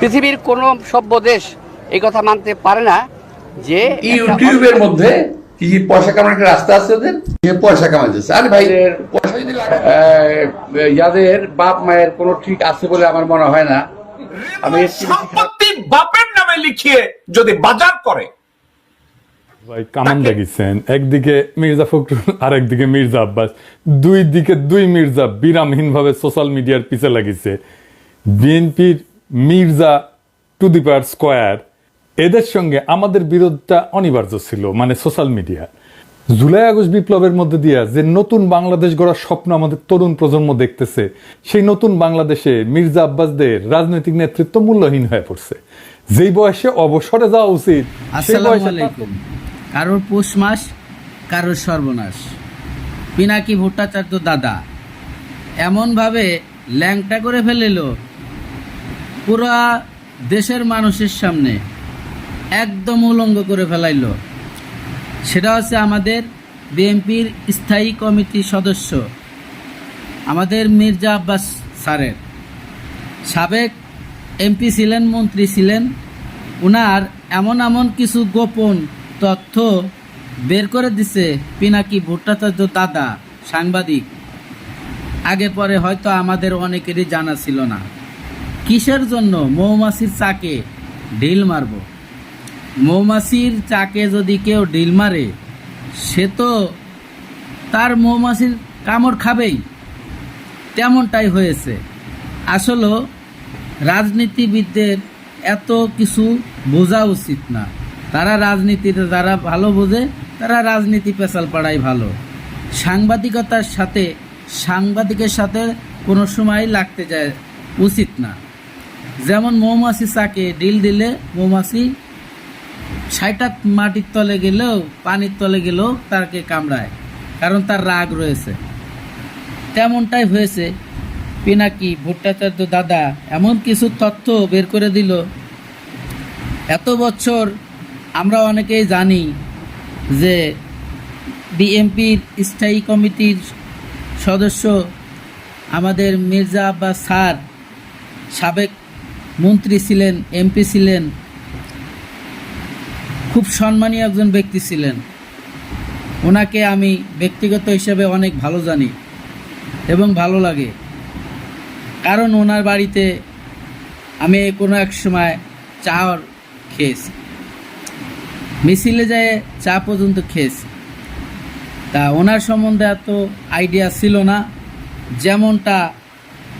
পৃথিবীর কোনো সভ্য দেশ এই কথা মানতে পারে না যে ইউটিউবের মধ্যে কি পয়সা কামানোর একটা রাস্তা আছে ওদের? পয়সা কামাইতেছে আরে ভাই পয়সা যদি যাদের বাপ মায়ের কোনো ঠিক আছে বলে আমার মনে হয় না। আমি খারাপ- সম্পত্তি বাপের নামে লিখিয়ে যদি বাজার করে। ভাই কামান দেখিছেন? একদিকে মির্জা ফখরুল আর একদিকে মির্জা আব্বাস। দুই দিকে দুই মির্জা বিরামহীন ভাবে সোশ্যাল মিডিয়ার পিছে লাগিছে। বিএনপির Mirza to the power square এদের সঙ্গে আমাদের বিরোধটা অনিবার্য ছিল মানে সোশ্যাল মিডিয়া। জুলাই আগস্ট বিপ্লবের মধ্যে দিয়া যে নতুন বাংলাদেশ গড়ার স্বপ্ন আমাদের তরুণ প্রজন্ম দেখতেছে সেই নতুন বাংলাদেশে মির্জা আব্বাসদের রাজনৈতিক নেতৃত্ব মূল্যহীন হয়ে পড়ছে। যেই বয়সে অবসরে যাওয়া উচিত আলাইকুম। কারোর পৌষ মাস কারোর সর্বনাশ। পিনাকি ভট্টাচার্য দাদা এমনভাবে ল্যাংটা করে ফেলিল পুরা দেশের মানুষের সামনে একদম উলঙ্গ করে ফেলাইল। সেটা হচ্ছে আমাদের বিএনপির স্থায়ী কমিটির সদস্য, আমাদের মির্জা আব্বাস স্যারের। সাবেক এমপি ছিলেন, মন্ত্রী ছিলেন, উনার এমন এমন কিছু গোপন তথ্য বের করে দিছে, পিনাকি ভট্টাচার্য দাদা, সাংবাদিক। আগে পরে হয়তো আমাদের অনেকেরই জানা ছিল না। কিসের জন্য মৌমাছির চাকে ঢিল মারব? মৌমাছির চাকে যদি কেউ ঢিল মারে, সে তো তার মৌমাছির কামড় খাবেই। তেমনটাই হয়েছে। আসলে রাজনীতিবিদদের এত কিছু বোঝা উচিত না। তারা রাজনীতিতে যারা ভালো বোঝে, তারা রাজনীতি পেশাল পাড়াই ভালো। সাংবাদিকতার সাথে, সাংবাদিকের সাথে কোনো সময় লাগতে যায় উচিত না। যেমন মৌমাছি চাকে, ডিল দিলে মৌমাছি ছাইটা মাটির তলে গেলেও, পানির তলে গেলেও তাকে কামড়ায়, কারণ তার রাগ রয়েছে। তেমনটাই হয়েছে। পিনাকি, ভট্টাচার্য দাদা এমন কিছু তথ্য বের করে দিল। এত বছর আমরা অনেকেই জানি যে বিএমপির স্থায়ী কমিটির সদস্য আমাদের মির্জা আব্বাস স্যার, সাবেক মন্ত্রী ছিলেন, এমপি ছিলেন, খুব সম্মানীয় একজন ব্যক্তি ছিলেন। ওনাকে আমি ব্যক্তিগত হিসেবে অনেক ভালো জানি এবং ভালো লাগে। কারণ ওনার বাড়িতে আমি কোনো এক সময় চা খেয়েছি। মিছিলে যেয়ে চা পর্যন্ত খেয়েছি। তা ওনার সম্বন্ধে এত আইডিয়া ছিল না। যেমনটা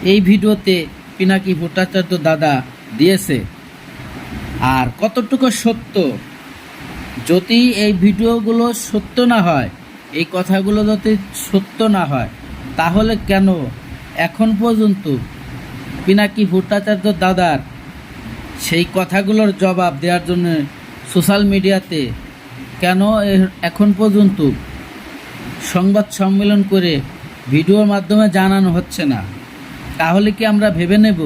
এই ভিডিওতে পিনাকি ভট্টাচার্য দাদা দিয়েছে। আর কতটুকু সত্য? যদি এই ভিডিওগুলো সত্য না হয়, এই কথাগুলো যদি সত্য না হয়, তাহলে কেন এখন পর্যন্ত পিনাকি ভট্টাচার্য দাদার সেই কথাগুলোর জবাব দেওয়ার জন্য সোশ্যাল মিডিয়াতে কেন এখন পর্যন্ত সংবাদ সম্মেলন করে ভিডিওর মাধ্যমে জানানো হচ্ছে না? তাহলে কি আমরা ভেবে নেব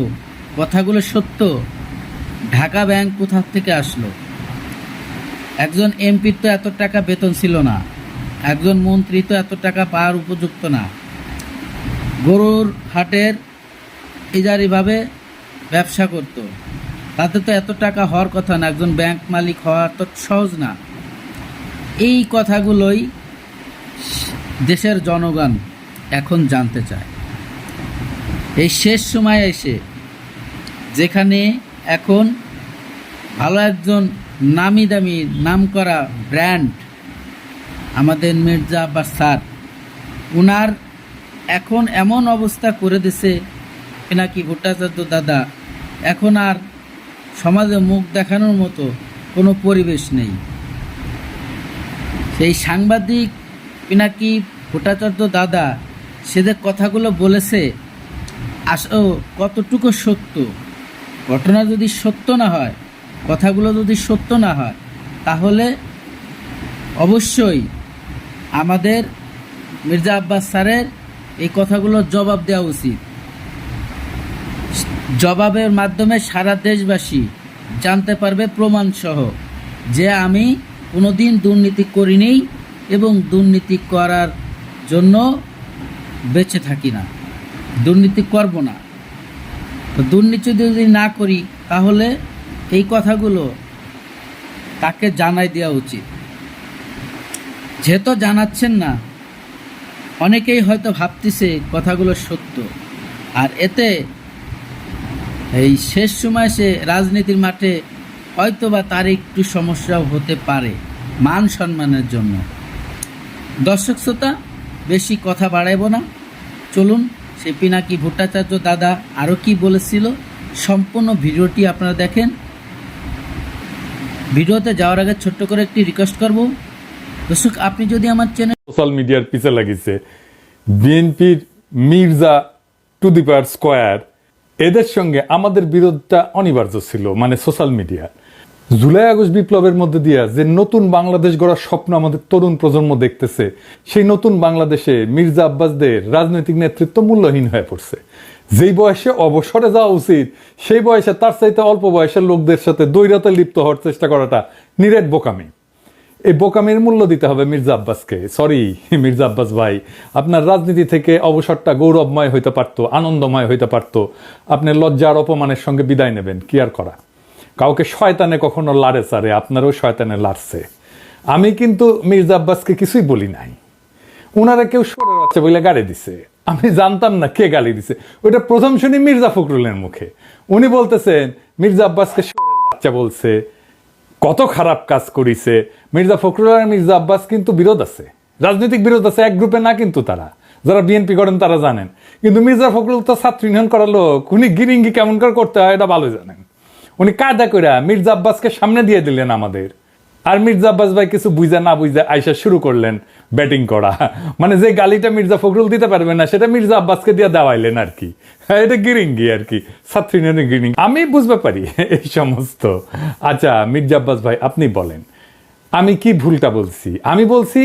কথাগুলো সত্য? ঢাকা ব্যাংক কোথা থেকে আসলো? একজন এমপির তো এত টাকা বেতন ছিল না। একজন মন্ত্রী তো এত টাকা পাওয়ার উপযুক্ত না। গরুর হাটের ইজারিভাবে ব্যবসা করত। তাতে তো এত টাকা হওয়ার কথা না, একজন ব্যাংক মালিক হওয়ার তো সহজ না। এই কথাগুলোই দেশের জনগণ এখন জানতে চায়। এই শেষ সময় এসে, যেখানে এখন ভালো একজন নামি দামি নাম করা ব্র্যান্ড, আমাদের মির্জা আব্বাস স্যার, উনার এখন এমন অবস্থা করে দিছে নাকি ভট্টাচার্য দাদা। এখন আর সমাজে মুখ দেখানোর মতো কোনো পরিবেশ নেই। সেই সাংবাদিক পিনাকি ভট্টাচার্য দাদা সে যে কথাগুলো বলেছে আসো কতটুকু সত্য? ঘটনা যদি সত্য না হয়, কথাগুলো যদি সত্য না হয়, তাহলে অবশ্যই আমাদের মির্জা আব্বাস স্যারের এই কথাগুলোর জবাব দেওয়া উচিত। জবাবের মাধ্যমে সারা দেশবাসী জানতে পারবে প্রমাণসহ যে আমি কোনো দিন দুর্নীতি করিনি এবং দুর্নীতি করার জন্য বেঁচে থাকি না। দুর্নীতি করব না। তো দুর্নীতি যদি না করি, তাহলে এই কথাগুলো তাকে জানাই দেওয়া উচিত। যেহেতু জানাচ্ছেন না, অনেকেই হয়তো ভাবতেছে কথাগুলো সত্য। আর এতে এই শেষ সময় সে রাজনীতির মাঠে হয়তো বা তার একটু সমস্যাও হতে পারে মান সম্মানের জন্য। দর্শক শ্রোতা, বেশি কথা বাড়াইব না। চলুন সে পিনাকি ভট্টাচার্য দাদা আরও কি বলেছিল? সম্পূর্ণ ভিডিওটি আপনারা দেখেন। ভিডিওতে যাওয়ার আগে ছোট্ট করে একটি রিকোয়েস্ট করব। দর্শক, আপনি যদি আমার চ্যানেল সোশ্যাল মিডিয়ার পিছে লাগিছে। বিএনপির Mirza to the power square, এদের সঙ্গে আমাদের বিরোধটা অনিবার্য ছিল মানে সোশ্যাল মিডিয়া জুলাই আগস্ট বিপ্লবের মধ্যে দিয়া যে নতুন বাংলাদেশ গড়ার স্বপ্ন আমাদের তরুণ প্রজন্ম দেখতেছে, সেই নতুন বাংলাদেশে মির্জা আব্বাসদের রাজনৈতিক নেতৃত্ব মূল্যহীন হয়ে পড়ছে। যেই বয়সে অবসরে যাওয়া উচিত, সেই বয়সে তার চাইতে অল্প বয়সের লোকদের সাথে দৈরতে লিপ্ত হওয়ার চেষ্টা করাটা নিরেট বোকামি। এই বোকামির মূল্য দিতে হবে মির্জা আব্বাসকে। সরি মির্জা আব্বাস ভাই, আপনার রাজনীতি থেকে অবসরটা গৌরবময় হইতে পারতো, আনন্দময় হইতে পারতো। আপনি লজ্জার অপমানের সঙ্গে বিদায় নেবেন, কি আর করা? কাউকে শয়তানে কখনো লাড়ে চারে আপনারও শয়তানে লাড়ছে। আমি কিন্তু মির্জা আব্বাসকে কিছুই বলি নাই। ওনারা কেউ সরে যাচ্ছে বলে গাড়ি দিছে। আমি জানতাম না কে গালি দিছে। ওটা প্রথম শুনি মির্জা ফখরুলের মুখে। উনি বলতেছেন, মির্জা আব্বাসকে বাচ্চা বলছে। কত খারাপ কাজ করিছে। মির্জা ফখরুল আর মির্জা আব্বাস কিন্তু বিরোধ আছে। রাজনৈতিক বিরোধ আছে, এক গ্রুপে না কিন্তু তারা। যারা বিএনপি করেন তারা জানেন। কিন্তু মির্জা ফখরুল তো ছাত্র ইউনিয়ন করালো উনি গিরিঙ্গি কেমন করে করতে হয় এটা ভালো জানেন। উনি কায়দা করে মির্জা আব্বাসকে সামনে দিয়ে দিলেন আমাদের। আর মির্জা আব্বাস ভাই কিছু বুঝা না বুঝা আইসা শুরু করলেন ব্যাটিং করা। মানে যে গালিটা মির্জা ফখরুল দিতে পারবে না সেটা মির্জা আব্বাসকে দিয়ে দেওয়াইলেন আর কি। হ্যাঁ, এটা গিরিঙ্গি আর কি। ছাত্রী গিরিং আমি বুঝতে পারি এই সমস্ত। আচ্ছা মির্জা আব্বাস ভাই আপনি বলেন। আমি কি ভুলটা বলছি? আমি বলছি